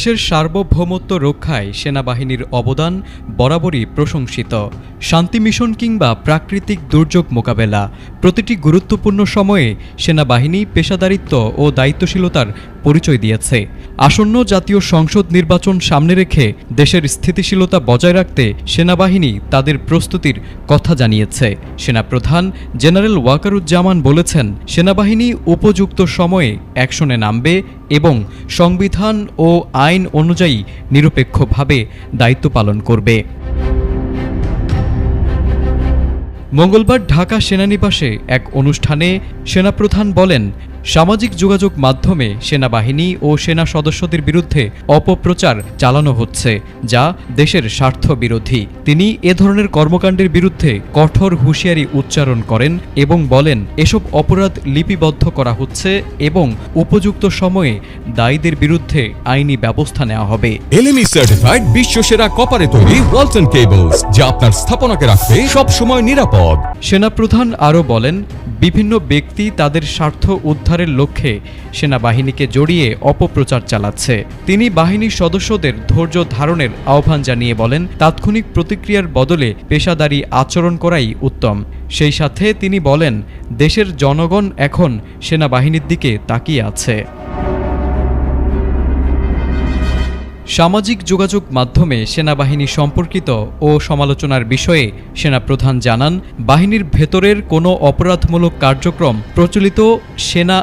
দেশের সার্বভৌমত্ব রক্ষায় সেনাবাহিনীর অবদান বরাবরই প্রশংসিত শান্তি মিশন কিংবা প্রাকৃতিক দুর্যোগ মোকাবেলা। প্রতিটি গুরুত্বপূর্ণ সময়ে সেনাবাহিনী, পেশাদারিত্ব ও দায়িত্বশীলতার পরিচয় দিয়েছে। আসন্ন জাতীয় সংসদ নির্বাচন সামনে রেখে দেশের স্থিতিশীলতা বজায় রাখতে সেনাবাহিনী তাদের প্রস্তুতির কথা জানিয়েছে। সেনাপ্রধান জেনারেল ওয়াকারুজ্জামান বলেছেন, সেনাবাহিনী উপযুক্ত সময়ে অ্যাকশনে নামবে এবং সংবিধান ও আইন অনুযায়ী নিরপেক্ষভাবে দায়িত্ব পালন করবে। মঙ্গলবার ঢাকা সেনানিবাসে এক অনুষ্ঠানে সেনাপ্রধান বলেন সামাজিক যোগাযোগ মাধ্যমে সেনাবাহিনী ও সেনা সদস্যদের বিরুদ্ধে অপপ্রচার চালানো হচ্ছে যা দেশের স্বার্থ বিরোধী। তিনি এ ধরনের কর্মকাণ্ডের বিরুদ্ধে কঠোর হুঁশিয়ারি উচ্চারণ করেন এবং বলেন এসব অপরাধ লিপিবদ্ধ করা হচ্ছে এবং উপযুক্ত সময়ে দায়ীদের বিরুদ্ধে আইনি ব্যবস্থা নেওয়া হবে। এলএমই সার্টিফাইড বিশ্ব সেরা কপারে তৈরি ওয়ালটন কেবলস যা আপনার স্থাপনাকে রাখবে সব সময় নিরাপদ। সেনাপ্রধান আরও বলেন বিভিন্ন ব্যক্তি তাদের স্বার্থ উদ্ধারের লক্ষ্যে সেনাবাহিনীকে জড়িয়ে অপপ্রচার চালাচ্ছে। তিনি বাহিনীর সদস্যদের ধৈর্য ধারণের আহ্বান জানিয়ে বলেন, তাৎক্ষণিক প্রতিক্রিয়ার বদলে পেশাদারি আচরণ করাই উত্তম। সেই সাথে তিনি বলেন, দেশের জনগণ এখন সেনাবাহিনীর দিকে তাকিয়ে আছে। সামাজিক যোগাযোগ মাধ্যমে সেনাবাহিনী সম্পর্কিত ও সমালোচনার বিষয়ে সেনাপ্রধান জানান, বাহিনীর ভেতরের কোনো অপরাধমূলক কার্যক্রম প্রচলিত সেনা